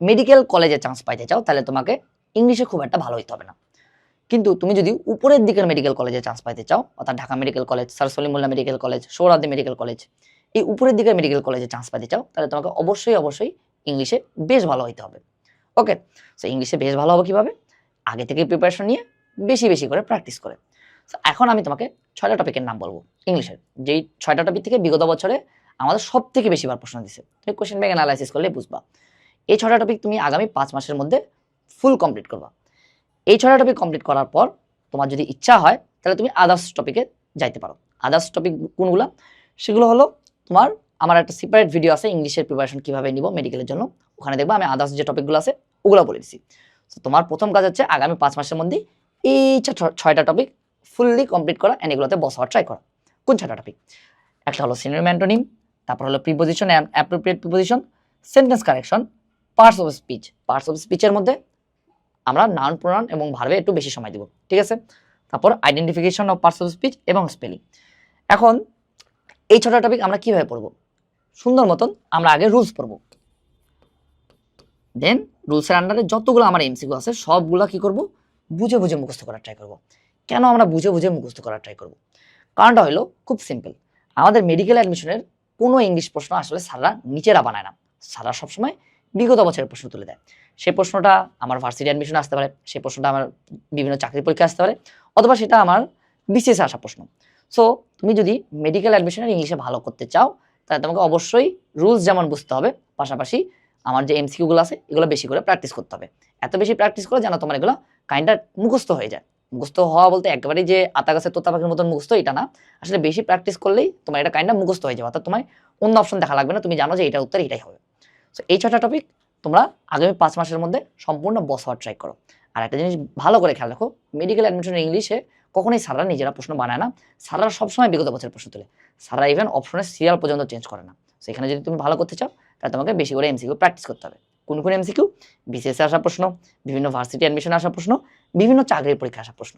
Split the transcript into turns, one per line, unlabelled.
Medical কলেজে chance পাইতে চাও, তাহলে তোমাকে ইংলিশে খুব একটা ভালো হইতে হবে না। কিন্তু তুমি যদি উপরের দিকের মেডিকেল কলেজে চান্স পাইতে চাও, অর্থাৎ Dhaka medical college sir Salimullah medical college Suhrawardy medical college এই উপরের দিকের মেডিকেল কলেজে চান্স পাইতে চাও, তাহলে তোমাকে অবশ্যই অবশ্যই ইংলিশে বেশ ভালো হইতে হবে। ওকে সো ইংলিশে বেশ ভালো হবে কীভাবে? আগে থেকে প্রিপারেশন নিয়ে বেশি বেশি করে প্র্যাকটিস করে। এখন আমি তোমাকে ছয়টা টপিকের নাম বলব ইংলিশের যেই ছয়টা টপিক থেকে বিগত বছরে আমাদের সব থেকে বেশিবার প্রশ্ন দিছে। তুমি কোয়েশ্চেন ব্যাংক অ্যানালাইসিস করলে বুঝবা। এই ছটা টপিক তুমি আগামী পাঁচ মাসের মধ্যে ফুল কমপ্লিট করবা। এই ছটা টপিক কমপ্লিট করার পর তোমার যদি ইচ্ছা হয়, তাহলে তুমি আদার্স টপিকে যাইতে পারো। আদার্স টপিক কোনগুলো? সেগুলো হলো তোমার, আমার একটা সেপারেট ভিডিও আছে, ইংলিশের প্রিপারেশন কীভাবে নিব মেডিকেলের জন্য। ওখানে দেখবা আমি আদার্স যে টপিকগুলো আছে, ওগুলো বলে দিছি। তো তোমার প্রথম কাজ হচ্ছে আগামী পাঁচ মাসের মধ্যে এই ছয়টা টপিক ফুললি কমপ্লিট করা অ্যান্ড এগুলোতে বস হওয়ার ট্রাই করা। কোন ছয়টা টপিক একটা হলো সিনিয়র ম্যান্টোনিম তারপর হলো preposition appropriate preposition sentence correction parts of speech parts of স্পিচের মধ্যে আমরা নাউন প্রোনাউন এবং ভার্বে একটু বেশি সময় দিব, ঠিক আছে? তারপর identification of parts of speech এবং স্পেলিং এখন এই ছটা টপিক আমরা কীভাবে পড়ব? সুন্দর মতন আমরা আগে রুলস পড়ব। দেন রুলসের আন্ডারে যতগুলো আমার এমসিকিউ আছে, সবগুলো কি করব? বুঝে বুঝে মুখস্থ করার ট্রাই করব। কেন আমরা বুঝে বুঝে মুখস্থ করার ট্রাই করব? কারণটা হলো খুব সিম্পল আমাদের মেডিকেল অ্যাডমিশনের কোনো ইংলিশ প্রশ্ন আসলে স্যাররা নিচেরা বানায় না। স্যাররা সবসময় বিগত বছরের প্রশ্ন তুলে দেয়। সেই প্রশ্নটা আমার ভার্সিটি অ্যাডমিশন আসতে পারে সেই প্রশ্নটা আমার বিভিন্ন চাকরির পরীক্ষা আসতে পারে, অথবা সেটা আমার বিসিএসে আসা প্রশ্ন। সো তুমি যদি মেডিকেল অ্যাডমিশনের ইংলিশে ভালো করতে চাও, তাহলে তোমাকে অবশ্যই রুলস যেমন বুঝতে হবে, পাশাপাশি আমার যে এমসিকিউগুলো আছে, এগুলো বেশি করে প্র্যাকটিস করতে হবে। এত বেশি প্র্যাকটিস করে যেন তোমার এগুলো কাইন্ডটা মুখস্থ হয়ে যায়। মুখস্থ হওয়া বলতে একেবারেই যে আতা গাছের তোতা পাখির মতন মুখস্থ, এটা না। আসলে বেশি প্র্যাকটিস করলেই তোমার এটা কাইন্ডটা মুখস্থ হয়ে যাবে, অর্থাৎ তোমার অন্য অপশন দেখা লাগবে না। তুমি জানো যে এটা উত্তর এটাই হবে। সো এই ছটা টপিক তোমরা আগামী পাঁচ মাসের মধ্যে সম্পূর্ণ বস হওয়ার ট্রাই করো। আর একটা জিনিস ভালো করে খেয়াল রাখো মেডিকেল অ্যাডমিশন ইংলিশে কখনোই সারা নিজেরা প্রশ্ন বানায় না। সারা সবসময় বিগত বছরের প্রশ্ন তোলে। সারা ইভেন অপশনের সিরিয়াল পর্যন্ত চেঞ্জ করে না। সেখানে যদি তুমি ভালো করতে চাও, তাহলে তোমাকে বেশি করে এমসিকিউ প্র্যাকটিস করতে হবে। কোন কোন এমসিকিউ বিসিএসে আসা প্রশ্ন, বিভিন্ন ভার্সিটি অ্যাডমিশনে আসা প্রশ্ন, বিভিন্ন চাকরির পরীক্ষা আসা প্রশ্ন।